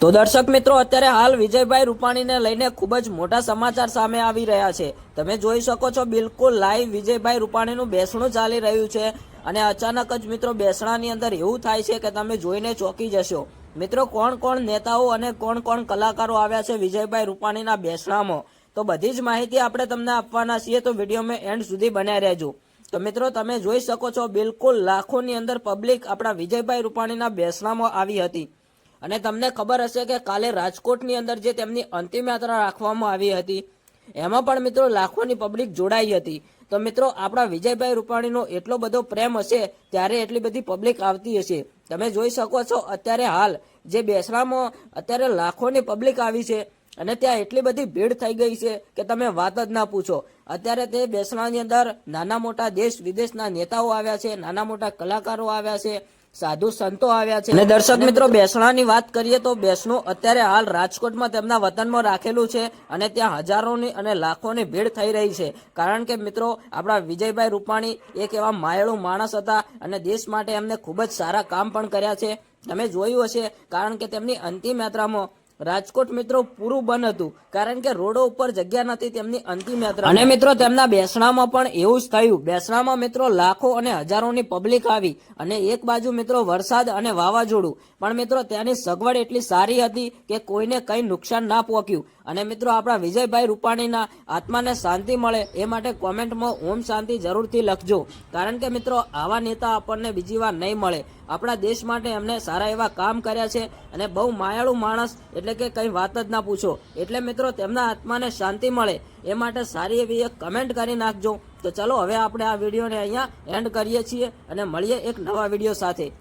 તો દર્શક મિત્રો, અત્યારે હાલ વિજયભાઈ રૂપાણીને લઈને ખૂબ જ મોટા સમાચાર સામે આવી રહ્યા છે. તમે જોઈ શકો છો, બિલકુલ લાઈવ વિજયભાઈ રૂપાણીનું બેસણું ચાલી રહ્યું છે અને અચાનક જ મિત્રો બેસણાની અંદર એવું થાય છે કે તમે જોઈને ચોંકી જશો. મિત્રો, કોણ કોણ નેતાઓ અને કોણ કોણ કલાકારો આવ્યા છે વિજયભાઈ રૂપાણીના બેસણામાં? તો બધી જ માહિતી આપણે તમને આપવાના છીએ, તો વિડીયોમાં એન્ડ સુધી બન્યા રહેજો. તો મિત્રો, તમે જોઈ શકો છો, બિલકુલ લાખોની અંદર પબ્લિક આપણા વિજયભાઈ રૂપાણીના બેસણામાં આવી હતી. અને તમને ખબર હશે કે કાલે રાજકોટની અંદર જે તેમની અંતિમ યાત્રા રાખવામાં આવી હતી, એમાં પણ મિત્રો લાખોની પબ્લિક જોડાઈ હતી. તો મિત્રો, આપણા વિજયભાઈ રૂપાણીનો એટલો બધો પ્રેમ હશે, ત્યારે એટલી બધી પબ્લિક આવતી હશે. તમે જોઈ શકો છો, અત્યારે હાલ જે બેસરામાં અત્યારે લાખોની પબ્લિક આવી છે, અને ત્યાં એટલી બધી ભીડ થઈ ગઈ છે કે તમે વાત જ ના પૂછો. અત્યારે તે બેસણાની અંદર નાના મોટા દેશ વિદેશના નેતાઓ આવ્યા છે, નાના મોટા કલાકારો આવ્યા છે સાધુ સંતો આવ્યા છે. અને દર્શક મિત્રો બેસણાની વાત કરીએ તો બેસણું અત્યારે હાલ રાજકોટમાં તેમના વતનમાં રાખેલું છે અને ત્યાં હજારોની અને લાખોની ભીડ થઈ રહી છે. કારણ કે મિત્રો આપણા વિજયભાઈ રૂપાણી એક એવા માયળુ માણસ હતા અને દેશ માટે એમને ખૂબ જ સારા કામ પણ કર્યા છે. તમે જોયું હશે કારણ કે તેમની અંતિમ યાત્રામાં રાજકોટ મિત્રો પૂરું બંધ હતું. કારણ કે રોડો ઉપર જગ્યા નથી તેમની અંતિમ યાત્રા અને મિત્રો તેમના બેસણામાં પણ એવું જ થયું. બેસણામાં મિત્રો લાખો અને હજારોની પબ્લિક આવી અને એક બાજુ મિત્રો વરસાદ અને વાવાઝોડું. પણ મિત્રો ત્યાંની સગવડ એટલી સારી હતી કે કોઈને કંઈ નુકસાન ના પહોંચ્યું. અને મિત્રો આપણા વિજયભાઈ રૂપાણીના આત્માને શાંતિ મળે એ માટે કોમેન્ટમાં ઓમ શાંતિ જરૂરથી લખજો. કારણ કે મિત્રો આવા નેતા આપણને બીજી વાર નહીં મળે. આપણા દેશ માટે એમને સારા એવા કામ કર્યા છે અને બહુ માયાળુ માણસ એટલે કે કંઈ વાત જ ના પૂછો. એટલે મિત્રો, તેમના આત્માને શાંતિ મળે. એ માટે સારી એવી એક કમેન્ટ કરી નાખજો. તો ચલો, હવે આપણે આ વિડીયોને અહીંયા એન્ડ કરીએ છીએ અને મળીએ એક નવા વીડિયો સાથે.